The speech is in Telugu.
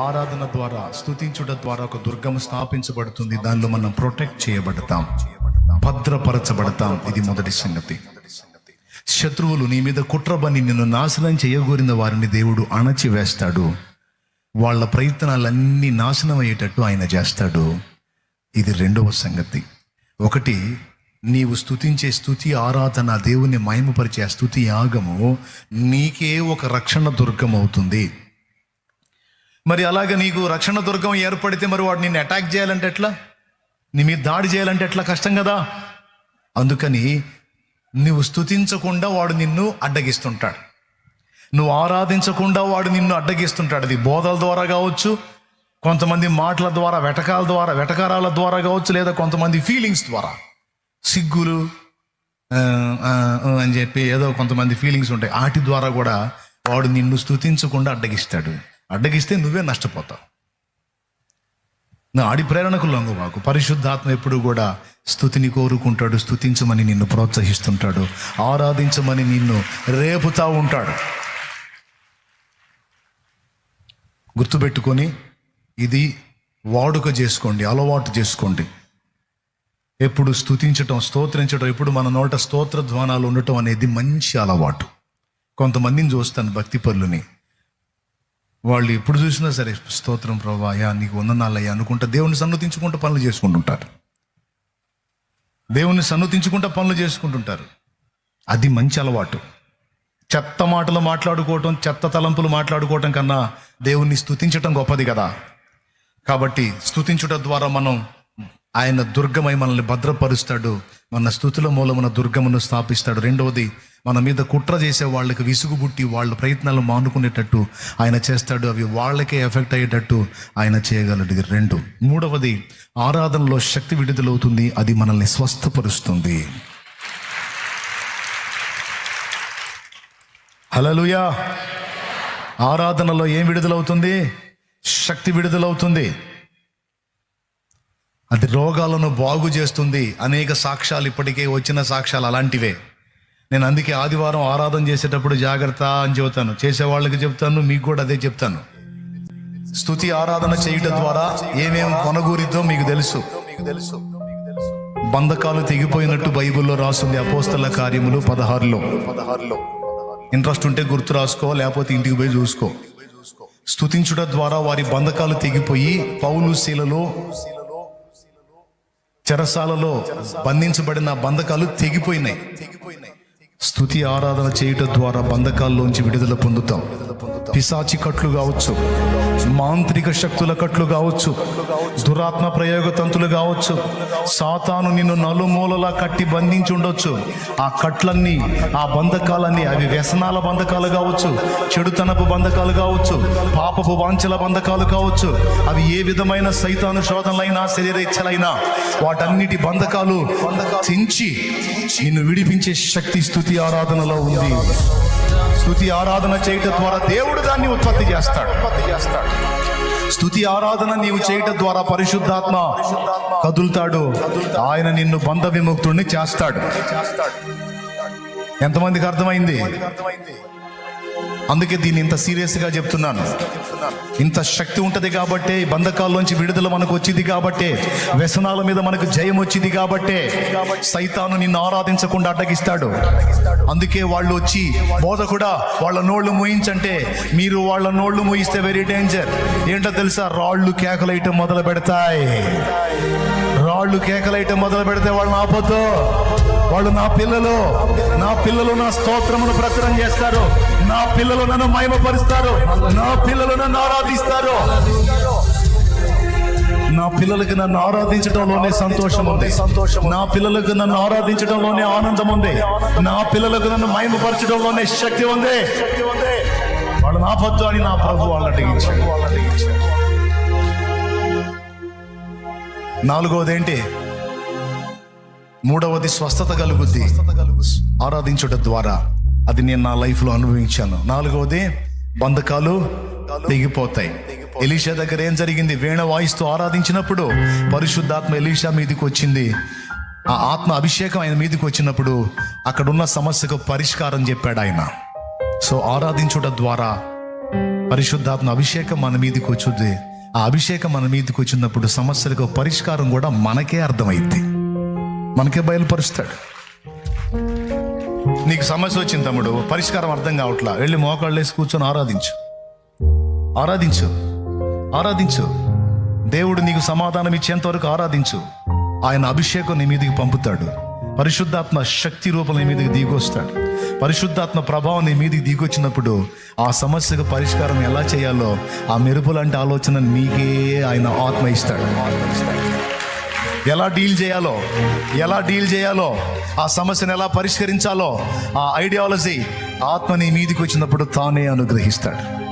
ఆరాధన ద్వారా స్థుతించుట ద్వారా ఒక దుర్గం స్థాపించబడుతుంది. దానిలో మనం ప్రొటెక్ట్ చేయబడతాం. భద్రపరచబడతాం. ఇది మొదటి సంగతి. శత్రువులు నీ మీద కుట్రబని నిన్ను నాశనం చేయగోరిన వారిని దేవుడు అణచివేస్తాడు. వాళ్ళ ప్రయత్నాలన్నీ నాశనం అయ్యేటట్టు ఆయన చేస్తాడు. ఇది రెండవ సంగతి. ఒకటి నీవు స్థుతించే స్థుతి ఆరాధన దేవుని మహిమపరిచే ఆ స్థుతి యాగము నీకే ఒక రక్షణ దుర్గం అవుతుంది మరి అలాగ నీకు రక్షణ దుర్గం ఏర్పడితే మరి వాడు నిన్ను అటాక్ చేయాలంటే ఎట్లా? నీ మీద దాడి చేయాలంటే ఎట్లా కష్టం కదా? అందుకని నువ్వు స్థుతించకుండా వాడు నిన్ను అడ్డగిస్తుంటాడు. నువ్వు ఆరాధించకుండా వాడు నిన్ను అడ్డగిస్తుంటాడు. అది బోధల ద్వారా కావచ్చు కొంతమంది మాటల ద్వారా వెటకాల ద్వారా వెటకారాల ద్వారా కావచ్చు లేదా కొంతమంది ఫీలింగ్స్ ద్వారా. సిగ్గులు అని చెప్పి ఏదో కొంతమంది ఫీలింగ్స్ ఉంటాయి. వాటి ద్వారా కూడా వాడు నిన్ను స్తుతించకుండా అడ్డగిస్తాడు. అడ్డగిస్తే నువ్వే నష్టపోతావు. నా ఆడి ప్రేరణకు లొంగు బాకు పరిశుద్ధాత్మ ఎప్పుడు కూడా స్థుతిని కోరుకుంటాడు స్థుతించమని నిన్ను ప్రోత్సహిస్తుంటాడు ఆరాధించమని నిన్ను రేపుతా ఉంటాడు. గుర్తుపెట్టుకొని ఇది వాడుక చేసుకోండి అలవాటు చేసుకోండి. ఎప్పుడు స్థుతించటం స్తోత్రించటం ఎప్పుడు మన నోట స్తోత్ర ధ్వానాలు ఉండటం అనేది మంచి అలవాటు. కొంతమందిని చూస్తాను భక్తి పనులని వాళ్ళు ఎప్పుడు చూసినా సరే స్తోత్రం ప్రభా అయ్యా నీకు వందనాలయ్యా అనుకుంటా దేవుని సన్నతించుకుంటూ పనులు చేసుకుంటుంటారు. దేవుని సన్నతించుకుంటూ పనులు చేసుకుంటుంటారు. అది మంచి అలవాటు. చెత్త మాటలు మాట్లాడుకోవటం చెత్త తలంపులు మాట్లాడుకోవటం కన్నా దేవుణ్ణి స్తుతించటం గొప్పది కదా. కాబట్టి స్తుతించుట ద్వారా మనం ఆయన దుర్గమై మనల్ని భద్రపరుస్తాడు. మన స్థుతుల మూలమున దుర్గమును స్థాపిస్తాడు. రెండవది మన మీద కుట్ర చేసే వాళ్ళకి విసుగుబుట్టి వాళ్ళ ప్రయత్నాలు మానుకునేటట్టు ఆయన చేస్తాడు. అవి వాళ్ళకే ఎఫెక్ట్ అయ్యేటట్టు ఆయన చేయగలడు. ఇది రెండు. మూడవది ఆరాధనలో శక్తి విడుదలవుతుంది. అది మనల్ని స్వస్థపరుస్తుంది. హలలుయా ఆరాధనలో ఏం విడుదలవుతుంది? శక్తి విడుదలవుతుంది. అది రోగాలను బాగు చేస్తుంది. అనేక సాక్ష్యాలు ఇప్పటికే వచ్చిన సాక్ష్యాలు అలాంటివే. నేను అందుకే ఆదివారం ఆరాధన చేసేటప్పుడు జాగ్రత్త అని చెబుతాను. చేసేవాళ్ళకి చెప్తాను మీకు కూడా అదే చెప్తాను స్థుతి ఆరాధన చేయటం ద్వారా ఏమేమి కొనగూరిద్దో మీకు తెలుసు. మీకు తెలుసు బంధకాలు తెగిపోయినట్టు బైబిల్లో రాస్తుంది అపోస్తల కార్యములు పదహారులో. పదహారులో ఇంట్రెస్ట్ ఉంటే గుర్తు రాసుకో లేకపోతే ఇంటికి పోయి చూసుకో. స్థుతించుట ద్వారా వారి బంధకాలు తెగిపోయి పౌలు శీలలో చెరసాలలో బంధించబడిన బంధకాలు తెగిపోయినాయి. స్థుతి ఆరాధన చేయటం ద్వారా బంధకాల్లోంచి విడుదల పొందుతాం. పిశాచి కట్లు కావచ్చు. మాంత్రిక శక్తుల కట్లు కావచ్చు దురాత్మ ప్రయోగ తంతులు కావచ్చు సాతాను నిన్ను నలుమూలలా కట్టి బంధించి ఉండొచ్చు ఆ కట్లన్నీ ఆ బంధకాలన్నీ అవి వ్యసనాల బంధకాలు కావచ్చు చెడుతనపు బంధకాలు కావచ్చు పాపపు వాంఛల బంధకాలు కావచ్చు. అవి ఏ విధమైన సైతాను శోధనలైనా శరీరేచ్ఛలైనా వాటన్నిటి బంధకాలు తెంచి నిన్ను విడిపించే శక్తి స్థుతి ఆరాధనలో ఉంది. స్థుతి ఆరాధన చేయటం ద్వారా దేవుడు దాన్ని ఉత్పత్తి చేస్తాడు ఉత్పత్తి చేస్తాడు. స్థుతి ఆరాధన నీవు చేయటం ద్వారా పరిశుద్ధాత్మ కదులుతాడు. ఆయన నిన్ను బంధ విముక్తుడిని చేస్తాడు. ఎంతమందికి అర్థమైంది? అందుకే దీన్ని ఇంత సీరియస్గా చెప్తున్నాను. ఇంత శక్తి ఉంటుంది కాబట్టే బంధకాల్లోంచి విడుదల మనకు వచ్చింది కాబట్టే వ్యసనాల మీద మనకు జయం వచ్చింది కాబట్టే సైతాను నిన్ను ఆరాధించకుండా అడ్డగిస్తాడు. అందుకే వాళ్ళు వచ్చి బోధ కూడా వాళ్ళ నోళ్ళు మూయించంటే మీరు వాళ్ళ నోళ్ళు మూయిస్తే వెరీ డేంజర్ ఏంటో తెలుసా? రాళ్ళు కేకలేయటం మొదలు పెడతాయి. రాళ్ళు కేకలేయటం మొదలు పెడితే వాళ్ళని ఆపొద్దు. వాళ్ళు నా పిల్లలు. నా పిల్లలు నా స్తోత్రమును ప్రచురం చేస్తారు. నా పిల్లలు నన్ను మయమపరుస్తారు నా పిల్లలు నన్ను ఆరాధిస్తారు. నా పిల్లలకి నన్ను ఆరాధించడంలోనే సంతోషం ఉంది. సంతోషం నా పిల్లలకు నన్ను ఆరాధించడంలోనే ఆనందం ఉంది. నా పిల్లలకు నన్ను మయమపరచడంలోనే శక్తి ఉంది. వాళ్ళు నా పొద్దు అని నా ప్రభు వాళ్ళని అడిగించాడు. వాళ్ళని ఏంటి? మూడవది స్వస్థత కలుగుద్ది. ఆరాధించుట ద్వారా. అది నేను నా లైఫ్లో అనుభవించాను. నాలుగవది బంధకాలు తెగిపోతాయి. ఎలీషా దగ్గర ఏం జరిగింది? వేణ వాయిస్తూ ఆరాధించినప్పుడు పరిశుద్ధాత్మ ఎలీషా మీదకి వచ్చింది. ఆ ఆత్మ అభిషేకం ఆయన మీదకి వచ్చినప్పుడు అక్కడ ఉన్న సమస్యకు పరిష్కారం చెప్పాడు ఆయన. సో ఆరాధించుట ద్వారా పరిశుద్ధాత్మ అభిషేకం మన మీదకి వచ్చుద్ది ఆ అభిషేకం మన మీదకి వచ్చినప్పుడు సమస్యలకు పరిష్కారం కూడా మనకే అర్థమైంది మనకే బయలుపరుస్తాడు. నీకు సమస్య వచ్చింది తమ్ముడు పరిష్కారం అర్థం కావట్లా. వెళ్ళి మోకాళ్ళు వేసి కూర్చొని ఆరాధించు. ఆరాధించు. ఆరాధించు. దేవుడు నీకు సమాధానం ఇచ్చేంతవరకు ఆరాధించు. ఆయన అభిషేకం నీ మీదకి పంపుతాడు. పరిశుద్ధాత్మ శక్తి రూపం నీ మీదకి దిగొస్తాడు పరిశుద్ధాత్మ ప్రభావం నీ మీదకి దిగొచ్చినప్పుడు ఆ సమస్యకు పరిష్కారం ఎలా చేయాలో ఆ మెరుపులాంటి ఆలోచన నీకే ఆయన ఆత్మ ఇస్తాడు ఆత్మ ఇస్తాడు. ఎలా డీల్ చేయాలో ఎలా డీల్ చేయాలో ఆ సమస్యను ఎలా పరిష్కరించాలో ఆ ఐడియాలజీ ఆత్మ నీ మీదికి వచ్చినప్పుడు తానే అనుగ్రహిస్తాడు.